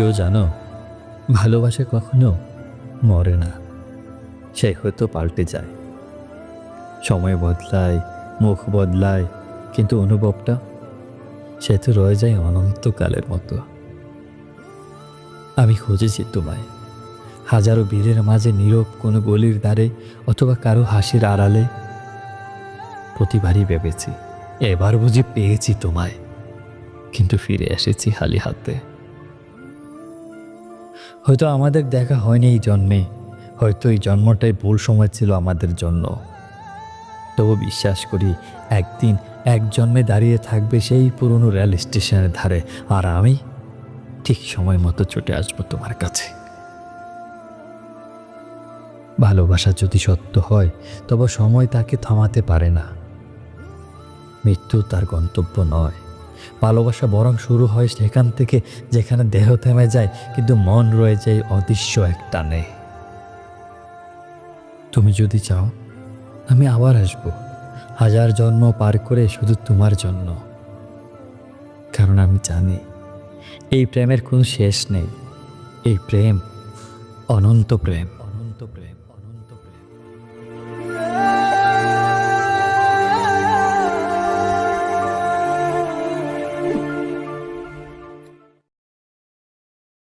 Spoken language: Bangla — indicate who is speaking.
Speaker 1: জানো, ভালোবাসা কখনো মরে না। সে হয়তো পাল্টে যায়। সময় বদলায়, মুখ বদলায়, কিন্তু অনুভবটা সে তো রয়ে যায় অনন্তকালের মতো। আমি খুঁজেছি তোমায়। হাজারো বীরের মাঝে নীরব কোনো গলির দ্বারে অথবা কারও হাসির আড়ালে। প্রতিবারই ভেবেছি, এবার বুঝি পেয়েছি তোমায়। কিন্তু ফিরে এসেছি হালি হাতে। হয়তো আমাদের দেখা হয়নি এই জন্মে। হয়তো এই জন্মটাই ভুল সময় ছিল আমাদের জন্য। তবু বিশ্বাস করি, একদিন এক জন্মে দাঁড়িয়ে থাকবে সেই পুরনো রেল স্টেশনের ধারে আর আমি ঠিক সময় মতো ছুটে আসব তোমার কাছে। ভালোবাসা যদি সত্য হয়, তবে সময় তাকে থামাতে পারে না। মৃত্যু তার গন্তব্য নয়। ভালোবাসা বরং শুরু হয় সেখান থেকে যেখানে দেহ থেমে যায়, কিন্তু মন রয়ে যায় অদৃশ্য এক টানে তুমি যদি চাও, আমি আবার আসব। হাজার জন্ম পার করে শুধু তোমার জন্য। কারণ আমি জানি, এই প্রেমের কোনো শেষ নেই। এই প্রেম। অনন্ত প্রেম।